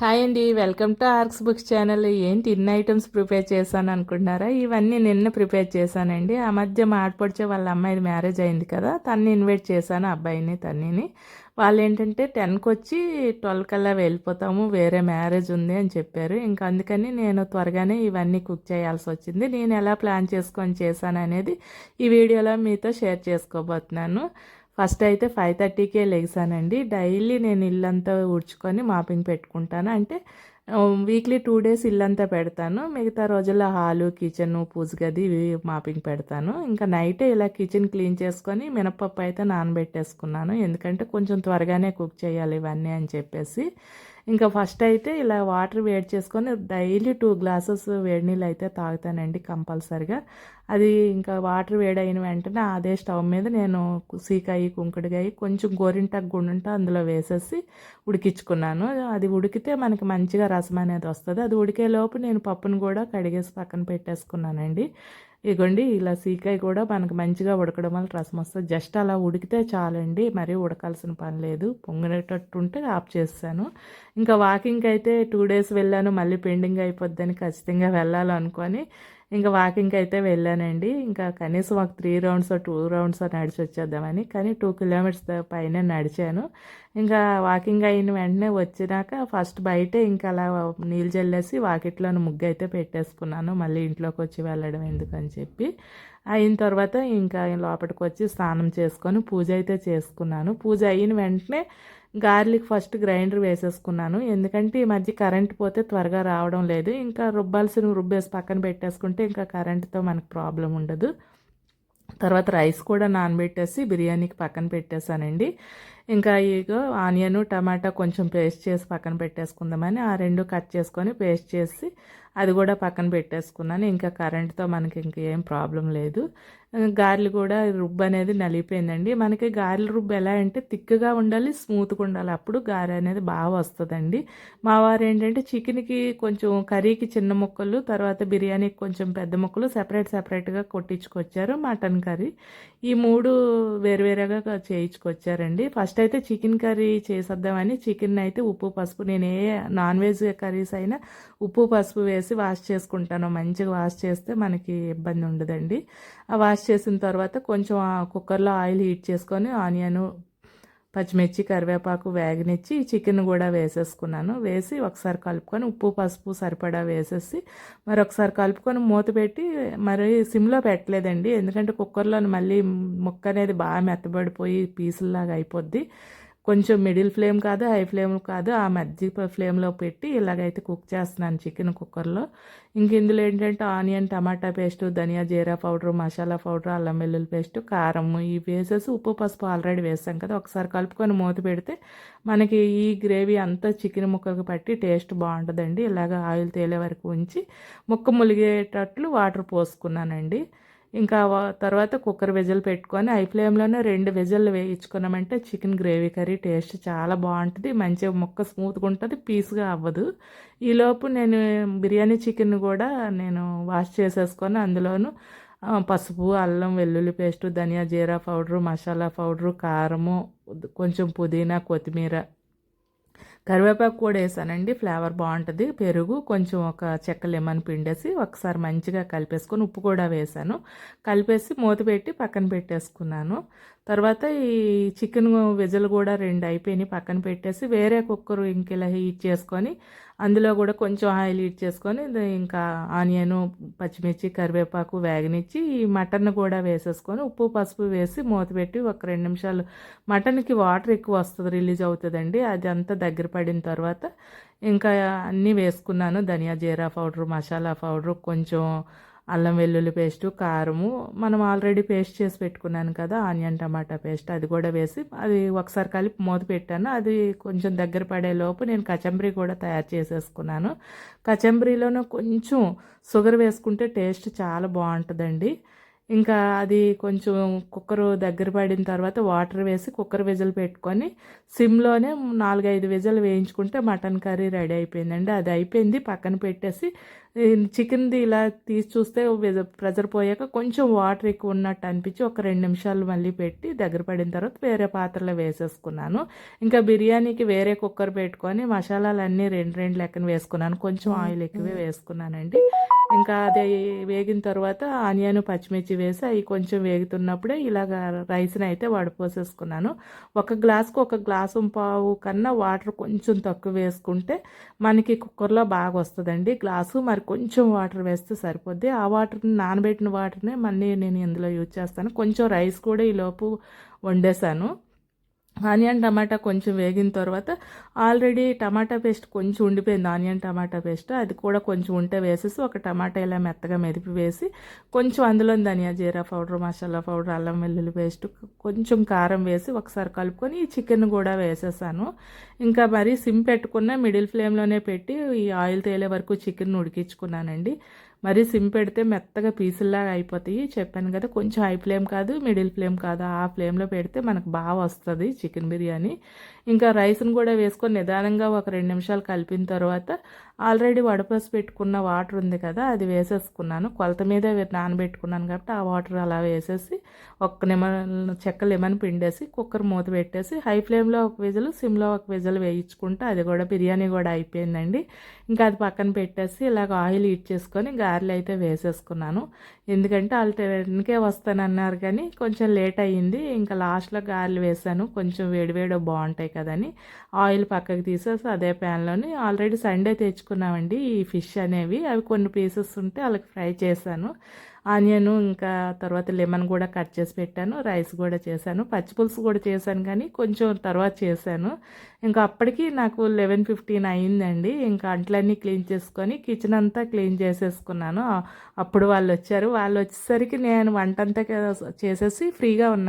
Hi అండి welcome to Arks books channel. ఏంటి ఇన్ని ఐటమ్స్ ప్రిపేర్ చేశాను అనుకుంటున్నారా? ఇవన్నీ నిన్న ప్రిపేర్ చేశానండి. ఆ మధ్య మాటపడిచే వాళ్ళ అమ్మాయిది మ్యారేజ్ అయింది కదా తన్ని ఇన్వైట్ చేశాను అబ్బాయిని తన్నిని. వాళ్ళు ఏంటంటే టెన్కి వచ్చి ట్వెల్వ్ కల్లా వెళ్ళిపోతాము వేరే మ్యారేజ్ ఉంది అని చెప్పారు. ఇంకా అందుకని నేను త్వరగానే ఇవన్నీ కుక్ చేయాల్సి వచ్చింది. నేను ఎలా ప్లాన్ చేసుకొని చేశాను అనేది ఈ వీడియోలో మీతో షేర్ చేసుకోబోతున్నాను. ఫస్ట్ అయితే ఫైవ్ థర్టీకే లేసానండి. డైలీ నేను ఇల్లంతా ఊడ్చుకొని మాపింగ్ పెట్టుకుంటాను. అంటే వీక్లీ టూ డేస్ ఇల్లంతా పెడతాను. మిగతా రోజుల్లో హాలు కిచెన్ పూజ గది ఇవి మాపింగ్ పెడతాను. ఇంకా నైటే ఇలా కిచెన్ క్లీన్ చేసుకొని మినపప్పు అయితే నానబెట్టేసుకున్నాను. ఎందుకంటే కొంచెం త్వరగానే కుక్ చేయాలి ఇవన్నీ అని చెప్పేసి. ఇంకా ఫస్ట్ అయితే ఇలా వాటర్ వేడి చేసుకొని డైలీ టూ గ్లాసెస్ వేడి నీళ్ళు అయితే తాగుతానండి కంపల్సరిగా. అది ఇంకా వాటర్ వేడైన వెంటనే అదే స్టవ్ మీద నేను సీకాయి కుంకుడుగాయి కొంచెం గోరింటాకు గుండుంటే అందులో వేసేసి ఉడికించుకున్నాను. అది ఉడికితే మనకి మంచిగా రసం అనేది వస్తుంది. అది ఉడికేలోపు నేను పప్పును కూడా కడిగేసి పక్కన పెట్టేసుకున్నానండి. ఇగోండి ఇలా సీకాయ కూడా మనకు మంచిగా ఉడకడం వల్ల రసం వస్తుంది. జస్ట్ అలా ఉడికితే చాలండి. మరీ ఉడకాల్సిన పని లేదు. పొంగినట్టు ఉంటే ఆఫ్ చేస్తాను. ఇంకా వాకింగ్కి అయితే టూ డేస్ వెళ్ళాను. మళ్ళీ పెండింగ్ అయిపోద్దని ఖచ్చితంగా వెళ్ళాలనుకొని ఇంకా వాకింగ్కి అయితే వెళ్ళానండి. ఇంకా కనీసం ఒక త్రీ రౌండ్స్ టూ రౌండ్స్ నడిచి వచ్చేద్దామని కానీ టూ కిలోమీటర్స్ పైన నడిచాను. ఇంకా వాకింగ్ అయిన వెంటనే వచ్చినాక ఫస్ట్ బయటే ఇంకా అలా నీళ్ళు చల్లేసి వాకిట్లోని ముగ్గు అయితే పెట్టేసుకున్నాను. మళ్ళీ ఇంట్లోకి వచ్చి వెళ్ళడం ఎందుకని చెప్పి. అయిన తర్వాత ఇంకా లోపలికి వచ్చి స్నానం చేసుకొని పూజ అయితే చేసుకున్నాను. పూజ అయిన వెంటనే గార్లిక్ ఫస్ట్ గ్రైండర్ వేసేసుకున్నాను. ఎందుకంటే ఈ మధ్య కరెంట్ పోతే త్వరగా రావడం లేదు. ఇంకా రుబ్బాల్సిన రుబ్బేసి పక్కన పెట్టేసుకుంటే ఇంకా కరెంట్తో మనకు ప్రాబ్లం ఉండదు. తర్వాత రైస్ కూడా నానబెట్టేసి బిర్యానీకి పక్కన పెట్టేశానండి. ఇంకా ఇగో ఆనియన్ టమాటా కొంచెం పేస్ట్ చేసి పక్కన పెట్టేసుకుందామని ఆ రెండు కట్ చేసుకొని పేస్ట్ చేసి అది కూడా పక్కన పెట్టేసుకున్నాను. ఇంకా కరెంట్తో మనకి ఇంకేం ప్రాబ్లం లేదు. గారెలు కూడా రుబ్బు అనేది నలిగిపోయిందండి. మనకి గారెల రుబ్బు ఎలా అంటే థిక్గా ఉండాలి స్మూత్గా ఉండాలి. అప్పుడు గారె అనేది బాగా వస్తుందండి. మా వారు ఏంటంటే చికెన్కి కొంచెం కర్రీకి చిన్న ముక్కలు తర్వాత బిర్యానీకి కొంచెం పెద్ద ముక్కలు సెపరేట్ సెపరేట్గా కొట్టించుకొచ్చారు మటన్ కర్రీ. ఈ మూడు వేరువేరుగా చేయించుకొచ్చారండి. ఫస్ట్ అయితే చికెన్ కర్రీ చేసేద్దామని చికెన్ అయితే ఉప్పు పసుపు. నేను ఏ నాన్ వెజ్ కర్రీస్ అయినా ఉప్పు పసుపు వేసి వాష్ చేసుకుంటాను. మంచిగా వాష్ చేస్తే మనకి ఇబ్బంది ఉండదండి. ఆ వాష్ చేసిన తర్వాత కొంచెం కుక్కర్లో ఆయిల్ హీట్ చేసుకొని ఆనియన్ పచ్చిమిర్చి కరివేపాకు వేగనిచ్చి చికెన్ కూడా వేసేసుకున్నాను. వేసి ఒకసారి కలుపుకొని ఉప్పు పసుపు సరిపడా వేసేసి మరి ఒకసారి కలుపుకొని మూత పెట్టి మరి సిమ్లో పెట్టలేదండి. ఎందుకంటే కుక్కర్లో మళ్ళీ ముక్క అనేది బాగా మెత్తబడిపోయి పీసుల్లాగా అయిపోద్ది. కొంచెం మిడిల్ ఫ్లేమ్ కాదు హై ఫ్లేమ్ కాదు. ఆ మధ్య ఫ్లేమ్లో పెట్టి ఇలాగైతే కుక్ చేస్తున్నాను చికెన్ కుక్కర్లో. ఇంక ఇందులో ఏంటంటే ఆనియన్ టమాటా పేస్ట్ ధనియా జీరా పౌడర్ మసాలా పౌడర్ అల్లం వెల్లుల్లి పేస్ట్ కారం. ఇవి వేసేసి ఉప్పు పసుపు ఆల్రెడీ వేసాం కదా ఒకసారి కలుపుకొని మూత పెడితే మనకి ఈ గ్రేవీ అంతా చికెన్ ముక్కలకు పట్టి టేస్ట్ బాగుంటుందండి. ఇలాగ ఆయిల్ తేలే వరకు ఉంచి ముక్క ములిగేటట్లు వాటర్ పోసుకున్నానండి. ఇంకా తర్వాత కుక్కర్ విజిల్ పెట్టుకొని ఐ ఫ్లేమ్లోనే రెండు విజిల్లు వేయించుకున్నామంటే చికెన్ గ్రేవీ కర్రీ టేస్ట్ చాలా బాగుంటుంది. మంచిగా ముక్క స్మూత్గా ఉంటుంది. పీస్గా అవ్వదు. ఈలోపు నేను బిర్యానీ చికెన్ కూడా నేను వాష్ చేసేసుకొని అందులోను పసుపు అల్లం వెల్లుల్లి పేస్టు ధనియా జీరా పౌడరు మసాలా పౌడరు కారము కొంచెం పుదీనా కొత్తిమీర కరివేపాకు కూడా వేసానండి. ఫ్లేవర్ బాగుంటుంది. పెరుగు కొంచెం ఒక చెక్క లెమన్ పిండేసి ఒకసారి మంచిగా కలిపేసుకొని ఉప్పు కూడా వేసాను. కలిపేసి మూత పెట్టి పక్కన పెట్టేసుకున్నాను. తర్వాత ఈ చికెన్ విజలు కూడా రెండు అయిపోయినాయి. పక్కన పెట్టేసి వేరే కుక్కర్ ఇంకెలా హీట్ చేసుకొని అందులో కూడా కొంచెం ఆయిల్ హీట్ చేసుకొని ఇంకా ఆనియన్ పచ్చిమిర్చి కరివేపాకు వేగనిచ్చి ఈ మటన్ కూడా వేసేసుకొని ఉప్పు పసుపు వేసి మూత పెట్టి ఒక రెండు నిమిషాలు. మటన్కి వాటర్ ఎక్కువ వస్తుంది రిలీజ్ అవుతుందండి. అది అంతా దగ్గర పడిన తర్వాత ఇంకా అన్నీ వేసుకున్నాను. ధనియా జీరా పౌడరు మసాలా పౌడరు కొంచెం అల్లం వెల్లుల్లి పేస్టు కారము. మనం ఆల్రెడీ పేస్ట్ చేసి పెట్టుకున్నాను కదా ఆనియన్ టమాటా పేస్ట్. అది కూడా వేసి అది ఒకసారి కలిపి మూత పెట్టాను. అది కొంచెం దగ్గర పడేలోపు నేను కచంబరీ కూడా తయారు చేసేసుకున్నాను. కచంబరీలోనూ కొంచెం షుగర్ వేసుకుంటే టేస్ట్ చాలా బాగుంటుందండి. ఇంకా అది కొంచెం కుక్కర్ దగ్గర పడిన తర్వాత వాటర్ వేసి కుక్కర్ విజిల్ పెట్టుకొని సిమ్లోనే నాలుగైదు విజిల్ వేయించుకుంటే మటన్ కర్రీ రెడీ అయిపోయిందండి. అది అయిపోయింది. పక్కన పెట్టేసి చికెన్ది ఇలా తీసి చూస్తే ప్రెజర్ పోయాక కొంచెం వాటర్ ఎక్కువ ఉన్నట్టు అనిపించి ఒక రెండు నిమిషాలు మళ్ళీ పెట్టి దగ్గర పడిన తర్వాత వేరే పాత్రలో వేసేసుకున్నాను. ఇంకా బిర్యానీకి వేరే కుక్కర్ పెట్టుకొని మసాలాలు అన్నీ రెండు రెండు లెక్కన వేసుకున్నాను. కొంచెం ఆయిల్ ఎక్కువే వేసుకున్నానండి. ఇంకా అది వేగిన తర్వాత ఆనియన్ పచ్చిమిర్చి వేసి అవి కొంచెం వేగుతున్నప్పుడే ఇలాగ రైస్ని అయితే వడపోసేసుకున్నాను ఒక గ్లాస్కు ఒక గ్లాసు పావు కన్నా వాటర్ కొంచెం తక్కువ వేసుకుంటే మనకి కుక్కర్లో బాగా వస్తుందండి. గ్లాసు మరి కొంచెం వాటర్ వేస్తే సరిపోద్ది. ఆ వాటర్ని నానబెట్టిన వాటర్నే మళ్ళీ నేను ఇందులో యూజ్ చేస్తాను. కొంచెం రైస్ కూడా ఈలోపు వండేసాను ఆనియన్ టమాటా కొంచెం వేగిన తర్వాత ఆల్రెడీ టమాటా పేస్ట్ కొంచెం ఉండిపోయింది. ఆనియన్ టమాటా పేస్ట్ అది కూడా కొంచెం ఉంటే వేసేసి ఒక టమాటా ఇలా మెత్తగా మెదిపి వేసి కొంచెం అందులో ధనియా జీరా పౌడర్ మసాలా పౌడర్ అల్లం వెల్లుల్లి పేస్ట్ కొంచెం కారం వేసి ఒకసారి కలుపుకొని ఈ చికెన్ కూడా వేసేసాను. ఇంకా మరి సిమ్ పెట్టుకున్న మిడిల్ ఫ్లేమ్లోనే పెట్టి ఈ ఆయిల్ తేలే వరకు చికెన్ ఉడికించుకున్నానండి. మరీ సిమ్ పెడితే మెత్తగా పీసుల్లాగా అయిపోతాయి. చెప్పాను కదా కొంచెం హై ఫ్లేమ్ కాదు మిడిల్ ఫ్లేమ్ కాదు. ఆ ఫ్లేమ్లో పెడితే మనకు బాగా వస్తుంది చికెన్ బిర్యానీ. ఇంకా రైస్ని కూడా వేసుకొని నిదానంగా ఒక రెండు నిమిషాలు కలిపిన తర్వాత ఆల్రెడీ వడపసి పెట్టుకున్న వాటర్ ఉంది కదా అది వేసేసుకున్నాను. కొలత మీద నానబెట్టుకున్నాను కాబట్టి ఆ వాటర్ అలా వేసేసి ఒక్క నిమ్మన్ చెక్క లెమన్ పిండేసి కుక్కర్ మూత పెట్టేసి హై ఫ్లేమ్లో ఒక విజలు సిమ్లో ఒక విజలు వేయించుకుంటే అది కూడా బిర్యానీ కూడా అయిపోయిందండి. ఇంకా అది పక్కన పెట్టేసి ఇలాగ ఆయిల్ హీట్ చేసుకొని గారెలు అయితే వేసేసుకున్నాను. ఎందుకంటే వాళ్ళు టెన్కే వస్తానన్నారు కానీ కొంచెం లేట్ అయ్యింది. ఇంకా లాస్ట్లో గారెలు వేసాను. కొంచెం వేడివేడో బాగుంటాయి కదని. ఆయిల్ పక్కకి తీసేసి అదే ప్యాన్లోని ఆల్రెడీ సండే తెచ్చుకు తెచ్చుకున్నామండి ఈ ఫిష్ అనేవి. అవి కొన్ని పీసెస్ ఉంటే వాళ్ళకి ఫ్రై చేశాను. ఆనియన్ ఇంకా తర్వాత లెమన్ కూడా కట్ చేసి పెట్టాను రైస్ కూడా చేశాను. పచ్చిపులుసు కూడా చేశాను కానీ కొంచెం తర్వాత చేశాను. ఇంకా అప్పటికి నాకు లెవెన్ ఫిఫ్టీన్ అయిందండి. ఇంకా అంట్లన్నీ క్లీన్ చేసుకొని కిచెన్ అంతా క్లీన్ చేసేసుకున్నాను. అప్పుడు వాళ్ళు వచ్చారు. వాళ్ళు వచ్చేసరికి నేను వంట అంతా చేసేసి ఫ్రీగా ఉన్నాను